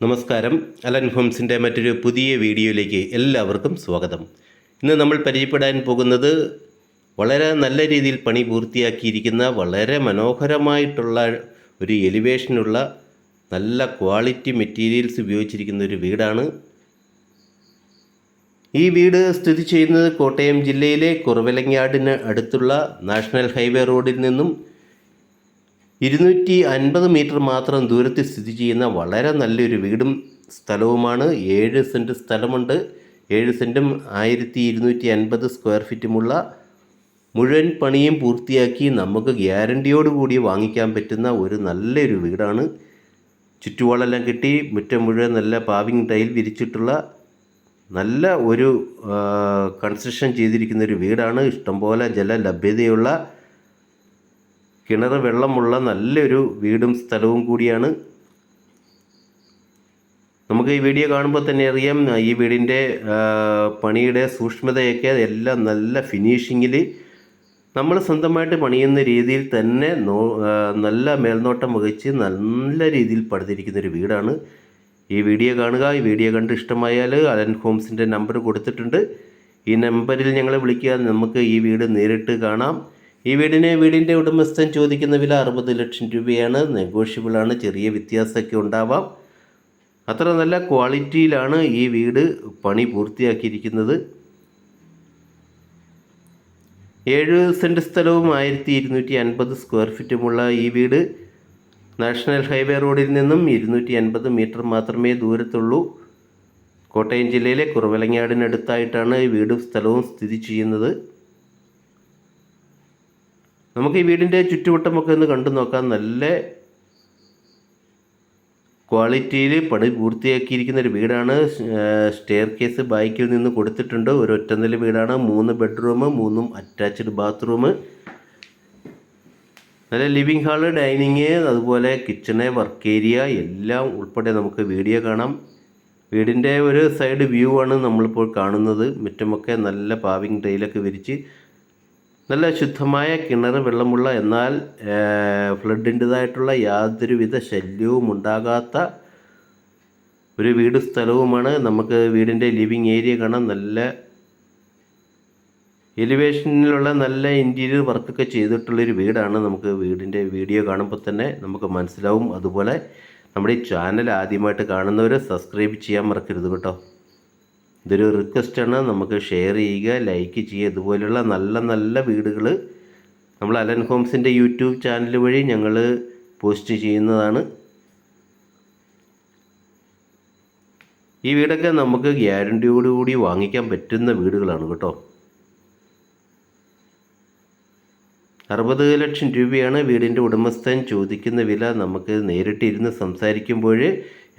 നമസ്കാരം. അലൻ ഹോംസിന്റെ മറ്റൊരു പുതിയ വീഡിയോയിലേക്ക് എല്ലാവർക്കും സ്വാഗതം. ഇന്ന് നമ്മൾ പരിചയപ്പെടാൻ പോകുന്നത് വളരെ നല്ല രീതിയിൽ പണി പൂർത്തിയാക്കിയിരിക്കുന്ന വളരെ മനോഹരമായിട്ടുള്ള ഒരു എലിവേഷനുള്ള നല്ല ക്വാളിറ്റി മെറ്റീരിയൽസ് ഉപയോഗിച്ചിരിക്കുന്ന ഒരു വീടാണ്. ഈ വീട് സ്ഥിതി ചെയ്യുന്നത് കോട്ടയം ജില്ലയിലെ കുറവലങ്ങാടിന് അടുത്തുള്ള നാഷണൽ ഹൈവേ റോഡിൽ നിന്നും ഇരുന്നൂറ്റി അൻപത് മീറ്റർ മാത്രം ദൂരത്തിൽ സ്ഥിതി ചെയ്യുന്ന വളരെ നല്ലൊരു വീടും സ്ഥലവുമാണ്. ഏഴ് സെന്റ് സ്ഥലമുണ്ട്. ഏഴ് സെന്റും ആയിരത്തി ഇരുന്നൂറ്റി അൻപത് സ്ക്വയർ ഫീറ്റുമുള്ള. മുഴുവൻ പണിയും പൂർത്തിയാക്കി നമുക്ക് ഗ്യാരണ്ടിയോടുകൂടി വാങ്ങിക്കാൻ പറ്റുന്ന ഒരു നല്ലൊരു വീടാണ്. ചുറ്റുവാളെല്ലാം കിട്ടി മുറ്റം മുഴുവൻ നല്ല പാവിങ് ടൈൽ വിരിച്ചിട്ടുള്ള നല്ല ഒരു കൺസ്ട്രക്ഷൻ ചെയ്തിരിക്കുന്ന ഒരു വീടാണ്. ഇഷ്ടംപോലെ ജല ലഭ്യതയുള്ള കിണർ വെള്ളമുള്ള നല്ലൊരു വീടും സ്ഥലവും കൂടിയാണ്. നമുക്ക് ഈ വീഡിയോ കാണുമ്പോൾ തന്നെ അറിയാം ഈ വീടിന്റെ പണിയുടെ സൂക്ഷ്മതയൊക്കെ എല്ലാം നല്ല ഫിനിഷിങ്ങിൽ നമ്മൾ സ്വന്തമായിട്ട് പണിയുന്ന രീതിയിൽ തന്നെ നല്ല മേൽനോട്ടം വഹിച്ച് നല്ല രീതിയിൽ പണിതിരിക്കുന്ന ഒരു വീടാണ്. ഈ വീഡിയോ കാണുക ഈ വീഡിയോ കണ്ട് ഇഷ്ടമായാൽ അലൻ ഹോംസിന്റെ നമ്പർ കൊടുത്തിട്ടുണ്ട്. ഈ നമ്പറിൽ ഞങ്ങളെ വിളിക്കുക നമുക്ക് ഈ വീട് നേരിട്ട് കാണാം. ഈ വീടിന് വീടിന്റെ ഉടമസ്ഥൻ ചോദിക്കുന്ന വില അറുപത് ലക്ഷം രൂപയാണ്. നെഗോഷ്യബിളാണ്. ചെറിയ വ്യത്യാസമൊക്കെ ഉണ്ടാവാം. അത്ര നല്ല ക്വാളിറ്റിയിലാണ് ഈ വീട് പണി പൂർത്തിയാക്കിയിരിക്കുന്നത്. ഏഴ് സെന്റ് സ്ഥലവും ആയിരത്തി ഇരുന്നൂറ്റി അൻപത് സ്ക്വയർ ഫീറ്റുമുള്ള ഈ വീട് നാഷണൽ ഹൈവേ റോഡിൽ നിന്നും ഇരുന്നൂറ്റി അൻപത് മീറ്റർ മാത്രമേ ദൂരത്തുള്ളൂ. കോട്ടയം ജില്ലയിലെ കുറവലങ്ങാടിനടുത്തായിട്ടാണ് വീടും സ്ഥലവും സ്ഥിതി ചെയ്യുന്നത്. നമുക്ക് ഈ വീടിന്റെ ചുറ്റുവട്ടമൊക്കെ ഒന്ന് കണ്ടു നോക്കാം. നല്ല ക്വാളിറ്റിയിൽ പണി പൂർത്തിയാക്കിയിരിക്കുന്ന ഒരു വീടാണ്. സ്റ്റെയർ കേസ് ബാക്കിൽ നിന്ന് കൊടുത്തിട്ടുണ്ട്. ഒരു ഒറ്റനില വീടാണ്. മൂന്ന് ബെഡ്റൂം മൂന്നും അറ്റാച്ച്ഡ് ബാത്റൂം നല്ല ലിവിങ് ഹാൾ ഡൈനിങ് അതുപോലെ കിച്ചണ് വർക്ക് ഏരിയ എല്ലാം ഉൾപ്പെടെ നമുക്ക് വീഡിയോ കാണാം. വീടിന്റെ ഒരു സൈഡ് വ്യൂ ആണ് നമ്മളിപ്പോൾ കാണുന്നത്. മുറ്റമൊക്കെ നല്ല പാവിങ് ടൈലൊക്കെ വിരിച്ച് നല്ല ശുദ്ധമായ കിണർ വെള്ളമുള്ള എന്നാൽ ഫ്ലഡിന്റെതായിട്ടുള്ള യാതൊരുവിധ ശല്യവും ഉണ്ടാകാത്ത ഒരു വീട് സ്ഥലവുമാണ് നമുക്ക് വീടിന്റെ ലിവിങ് ഏരിയ കാണാൻ നല്ല എലിവേഷനിലുള്ള നല്ല ഇന്റീരിയർ വർക്കൊക്കെ ചെയ്തിട്ടുള്ളൊരു വീടാണ് നമുക്ക് വീടിന്റെ വീഡിയോ കാണുമ്പോൾ തന്നെ നമുക്ക് മനസ്സിലാവും. അതുപോലെ നമ്മുടെ ഈ ചാനൽ ആദ്യമായിട്ട് കാണുന്നവർ സബ്സ്ക്രൈബ് ചെയ്യാൻ മറക്കരുത് കേട്ടോ. ഇതൊരു റിക്വസ്റ്റാണ് നമുക്ക് ഷെയർ ചെയ്യുക ലൈക്ക് ചെയ്യുക. ഇതുപോലെയുള്ള നല്ല നല്ല വീടുകൾ നമ്മൾ അലൻ ഹോംസിന്റെ യൂട്യൂബ് ചാനൽ വഴി ഞങ്ങൾ പോസ്റ്റ് ചെയ്യുന്നതാണ്. ഈ വീടൊക്കെ നമുക്ക് ഗ്യാരണ്ടിയോടുകൂടി വാങ്ങിക്കാൻ പറ്റുന്ന വീടുകളാണ് കേട്ടോ. അറുപത് ലക്ഷം രൂപയാണ് വീടിന്റെ ഉടമസ്ഥൻ ചോദിക്കുന്ന വില. നമുക്ക് നേരിട്ടിരുന്ന് സംസാരിക്കുമ്പോൾ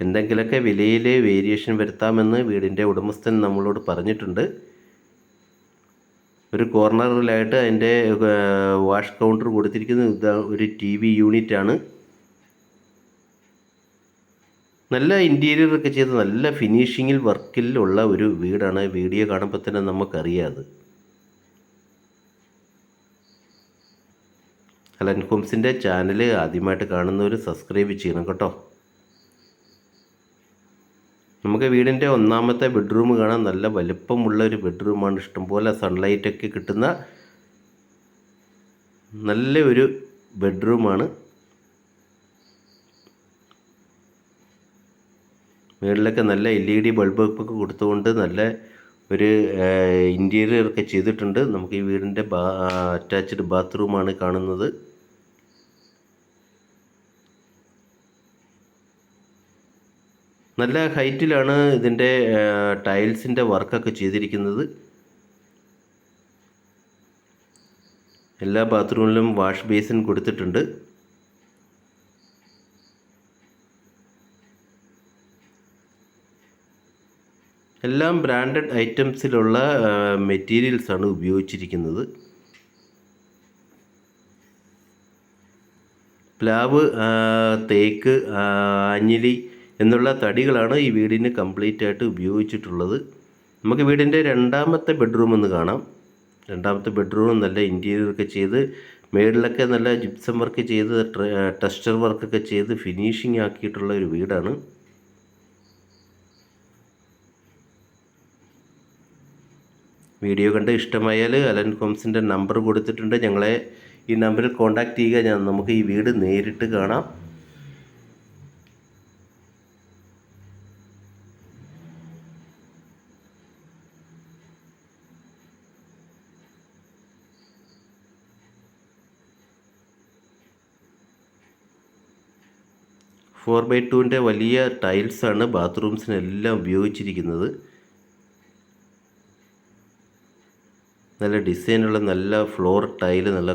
എന്തെങ്കിലുമൊക്കെ വിലയിൽ വേരിയേഷൻ വരുത്താമെന്ന് വീടിന്റെ ഉടമസ്ഥൻ നമ്മളോട് പറഞ്ഞിട്ടുണ്ട്. ഒരു കോർണറിലായിട്ട് അതിന്റെ വാഷ് കൗണ്ടർ കൊടുത്തിരിക്കുന്ന ഒരു ടി വി യൂണിറ്റാണ് നല്ല ഇന്റീരിയർ ഒക്കെ ചെയ്ത് നല്ല ഫിനിഷിങ്ങിൽ വർക്കിൽ ഉള്ള ഒരു വീടാണ്. വീഡിയോ കാണുമ്പോൾ തന്നെ നമുക്കറിയാം അലൻ ഹോംസിന്റെ ചാനൽ ആദ്യമായിട്ട് കാണുന്നവർ സബ്സ്ക്രൈബ് ചെയ്യണം കേട്ടോ. നമുക്ക് വീടിന്റെ ഒന്നാമത്തെ ബെഡ്റൂം കാണാൻ നല്ല വലിപ്പമുള്ള ഒരു ബെഡ്റൂമാണ്. ഇഷ്ടംപോലെ സൺലൈറ്റൊക്കെ കിട്ടുന്ന നല്ല ഒരു ബെഡ്റൂമാണ്. മുകളിലൊക്കെ നല്ല എൽ ഇ ഡി ബൾബൊക്കെ കൊടുത്തുകൊണ്ട് നല്ല ഒരു ഇന്റീരിയർ ഒക്കെ ചെയ്തിട്ടുണ്ട്. നമുക്ക് ഈ വീടിന്റെ ബാ അറ്റാച്ച്ഡ് ബാത്റൂമാണ് കാണുന്നത്. നല്ല ഹൈറ്റിലാണ് ഇതിന്റെ ടൈൽസിന്റെ വർക്കൊക്കെ ചെയ്തിരിക്കുന്നത്. എല്ലാ ബാത്റൂമിലും വാഷ് ബേസിൻ കൊടുത്തിട്ടുണ്ട്. എല്ലാം ബ്രാൻഡഡ് ഐറ്റംസിലുള്ള മെറ്റീരിയൽസാണ് ഉപയോഗിച്ചിരിക്കുന്നത്. പ്ലാവ് തേക്ക് ആഞ്ഞിലി എന്നുള്ള തടികളാണ് ഈ വീടിന് കംപ്ലീറ്റ് ആയിട്ട് ഉപയോഗിച്ചിട്ടുള്ളത്. നമുക്ക് വീടിന്റെ രണ്ടാമത്തെ ബെഡ്റൂം എന്ന് കാണാം. രണ്ടാമത്തെ ബെഡ്റൂം നല്ല ഇന്റീരിയറൊക്കെ ചെയ്ത് മേളിലൊക്കെ നല്ല ജിപ്സം വർക്ക് ചെയ്ത് ടെസ്റ്റർ വർക്കൊക്കെ ചെയ്ത് ഫിനിഷിംഗ് ആക്കിയിട്ടുള്ള ഒരു വീടാണ്. വീഡിയോ കണ്ട് ഇഷ്ടമായാൽ അലൻ ഹോംസിന്റെ നമ്പർ കൊടുത്തിട്ടുണ്ട്. ഞങ്ങളെ ഈ നമ്പറിൽ കോൺടാക്റ്റ് ചെയ്യുക. ഞാൻ നമുക്ക് ഈ വീട് നേരിട്ട് കാണാം. ഫോർ ബൈ ടുവിന്റെ വലിയ ടൈൽസാണ് ബാത്റൂംസിനെല്ലാം ഉപയോഗിച്ചിരിക്കുന്നത്. നല്ല ഡിസൈനുള്ള നല്ല ഫ്ലോർ ടൈൽ നല്ല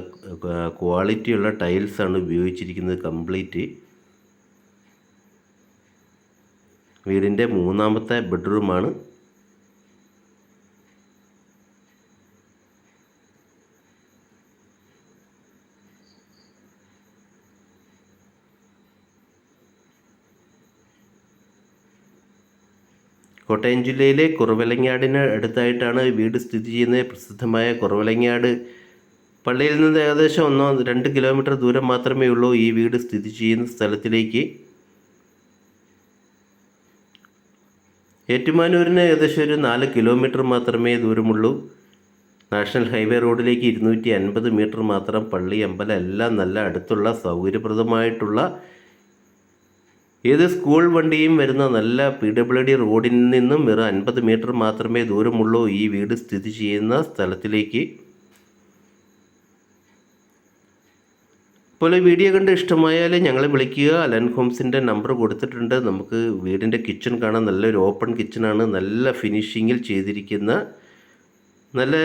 ക്വാളിറ്റിയുള്ള ടൈൽസാണ് ഉപയോഗിച്ചിരിക്കുന്നത് കംപ്ലീറ്റ്. വീടിന്റെ മൂന്നാമത്തെ ബെഡ്റൂമാണ്. കോട്ടയം ജില്ലയിലെ കുറവലങ്ങാടിന് അടുത്തായിട്ടാണ് വീട് സ്ഥിതി ചെയ്യുന്നത്. പ്രസിദ്ധമായ കുറവലങ്ങാട് പള്ളിയിൽ നിന്ന് ഏകദേശം ഒന്നോ രണ്ട് കിലോമീറ്റർ ദൂരം മാത്രമേ ഉള്ളൂ ഈ വീട് സ്ഥിതി ചെയ്യുന്ന സ്ഥലത്തിലേക്ക്. ഏറ്റുമാനൂരിന് ഏകദേശം ഒരു നാല് കിലോമീറ്റർ മാത്രമേ ദൂരമുള്ളൂ. നാഷണൽ ഹൈവേ റോഡിലേക്ക് ഇരുന്നൂറ്റി അൻപത് മീറ്റർ മാത്രം പള്ളി അമ്പലം എല്ലാം നല്ല അടുത്തുള്ള സൗകര്യപ്രദമായിട്ടുള്ള ഏത് സ്കൂൾ വണ്ടിയും വരുന്ന നല്ല പി ഡബ്ല്യു ഡി റോഡിൽ നിന്നും വെറും അൻപത് മീറ്റർ മാത്രമേ ദൂരമുള്ളൂ ഈ വീട് സ്ഥിതി ചെയ്യുന്ന സ്ഥലത്തിലേക്ക്. ഈ വീഡിയോ കണ്ട് ഇഷ്ടമായാൽ ഞങ്ങളെ വിളിക്കുക. അലൻ ഹോംസിന്റെ നമ്പർ കൊടുത്തിട്ടുണ്ട്. നമുക്ക് വീടിന്റെ കിച്ചൺ കാണാൻ നല്ലൊരു ഓപ്പൺ കിച്ചണാണ്. നല്ല ഫിനിഷിങ്ങിൽ ചെയ്തിരിക്കുന്ന നല്ല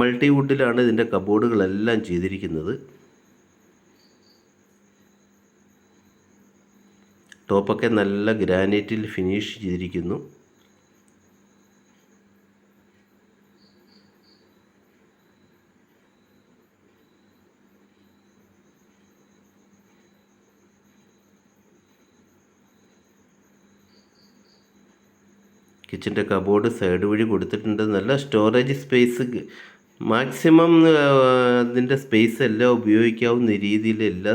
മൾട്ടി വുഡിലാണ് ഇതിന്റെ കബോർഡുകളെല്ലാം ചെയ്തിരിക്കുന്നത്. ടോപ്പൊക്കെ നല്ല ഗ്രാനൈറ്റിൽ ഫിനിഷ് ചെയ്തിരിക്കുന്നു. കിച്ചന്റെ കബോർഡ് സൈഡ് വഴി കൊടുത്തിട്ടുണ്ട്. നല്ല സ്റ്റോറേജ് സ്പേസ് മാക്സിമം അതിന്റെ സ്പേസ് എല്ലാം ഉപയോഗിക്കാവുന്ന രീതിയിൽ എല്ലാ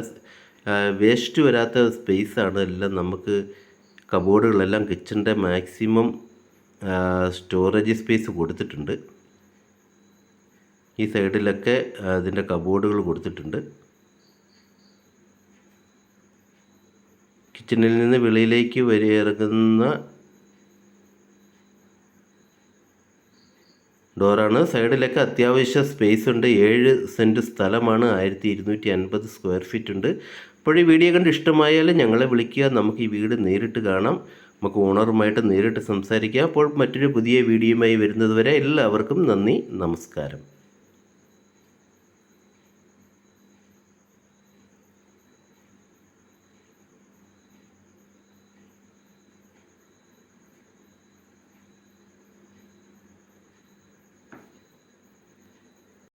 വേസ്റ്റ് വരാത്ത സ്പേസാണ് എല്ലാം നമുക്ക് കബോർഡുകളെല്ലാം കിച്ചന്റെ മാക്സിമം സ്റ്റോറേജ് സ്പേസ് കൊടുത്തിട്ടുണ്ട്. ഈ സൈഡിലൊക്കെ അതിന്റെ കബോർഡുകൾ കൊടുത്തിട്ടുണ്ട്. കിച്ചണിൽ നിന്ന് വെളിയിലേക്ക് വരെ ഇറങ്ങുന്ന ഡോറാണ്. സൈഡിലൊക്കെ അത്യാവശ്യ സ്പേസ് ഉണ്ട്. ഏഴ് സെന്റ് സ്ഥലമാണ്. ആയിരത്തി ഇരുന്നൂറ്റി അൻപത് സ്ക്വയർ ഫീറ്റ് ഉണ്ട്. അപ്പോൾ ഈ വീഡിയോ കണ്ട് ഇഷ്ടമായാൽ ഞങ്ങളെ വിളിക്കുക. നമുക്ക് ഈ വീട് നേരിട്ട് കാണാം. നമുക്ക് ഓണറുമായിട്ട് നേരിട്ട് സംസാരിക്കാം. അപ്പോൾ മറ്റൊരു പുതിയ വീഡിയോയുമായി വരുന്നത് വരെ എല്ലാവർക്കും നന്ദി. നമസ്കാരം.